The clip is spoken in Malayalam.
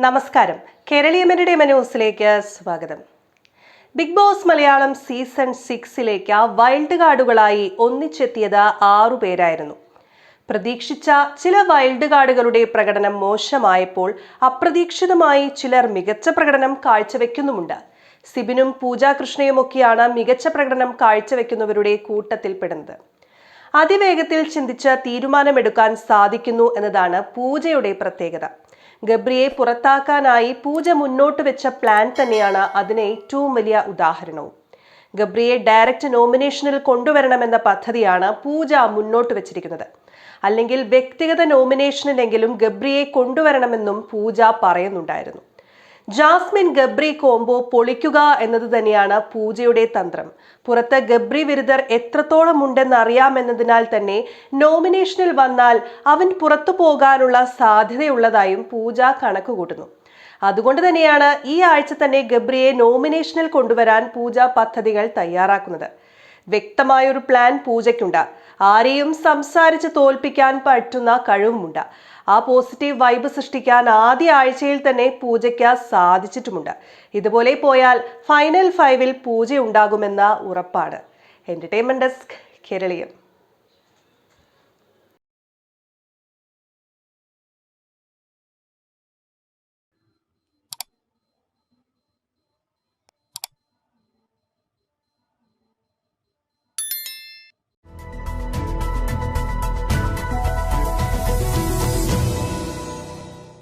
നമസ്കാരം. കേരളീയ കേരളീയമരുടെ ന്യൂസിലേക്ക് സ്വാഗതം. ബിഗ് ബോസ് മലയാളം സീസൺ സിക്സിലേക്ക് വൈൽഡ് കാർഡുകളായി ഒന്നിച്ചെത്തിയത് ആറുപേരായിരുന്നു പ്രതീക്ഷിച്ച ചില വൈൽഡ് കാർഡുകളുടെ പ്രകടനം മോശമായപ്പോൾ അപ്രതീക്ഷിതമായി ചിലർ മികച്ച പ്രകടനം കാഴ്ചവെക്കുന്നുമുണ്ട്. സിബിനും പൂജാ കൃഷ്ണയുമൊക്കെയാണ് മികച്ച പ്രകടനം കാഴ്ചവെക്കുന്നവരുടെ കൂട്ടത്തിൽപ്പെടുന്നത്. അതിവേഗത്തിൽ ചിന്തിച്ച് തീരുമാനമെടുക്കാൻ സാധിക്കുന്നു എന്നതാണ് പൂജയുടെ പ്രത്യേകത. ഗബ്രിയെ പുറത്താക്കാനായി പൂജ മുന്നോട്ട് വെച്ച പ്ലാൻ തന്നെയാണ് അതിന് ഏറ്റവും വലിയ ഉദാഹരണവും. ഗബ്രിയെ ഡയറക്റ്റ് നോമിനേഷനിൽ കൊണ്ടുവരണമെന്ന പദ്ധതിയാണ് പൂജ മുന്നോട്ട് വെച്ചിരിക്കുന്നത്. അല്ലെങ്കിൽ വ്യക്തിഗത നോമിനേഷനിലെങ്കിലും ഗബ്രിയെ കൊണ്ടുവരണമെന്നും പൂജ പറയുന്നുണ്ടായിരുന്നു. ജാസ്മിൻ ഗബ്രി കോംബോ പൊളിക്കുക എന്നത് തന്നെയാണ് പൂജയുടെ തന്ത്രം. പുറത്ത് ഗബ്രി വിരുദ്ധർ എത്രത്തോളം ഉണ്ടെന്ന് അറിയാമെന്നതിനാൽ തന്നെ നോമിനേഷനിൽ വന്നാൽ അവൻ പുറത്തു പോകാനുള്ള സാധ്യതയുള്ളതായും പൂജ കണക്കുകൂട്ടുന്നു. അതുകൊണ്ട് തന്നെയാണ് ഈ ആഴ്ച തന്നെ ഗബ്രിയെ നോമിനേഷനിൽ കൊണ്ടുവരാൻ പൂജ പദ്ധതികൾ തയ്യാറാക്കുന്നത്. വ്യക്തമായൊരു പ്ലാൻ പൂജയ്ക്കുണ്ട്. ആരെയും സംസാരിച്ച് തോൽപ്പിക്കാൻ പറ്റുന്ന കഴിവുമുണ്ട്. ആ പോസിറ്റീവ് വൈബ് സൃഷ്ടിക്കാൻ ആദ്യ ആഴ്ചയിൽ തന്നെ പൂജയ്ക്ക് സാധിച്ചിട്ടുമുണ്ട്. ഇതുപോലെ പോയാൽ ഫൈനൽ ഫൈവിൽ പൂജ ഉണ്ടാകുമെന്ന ഉറപ്പാണ്. Entertainment desk Keraleeyam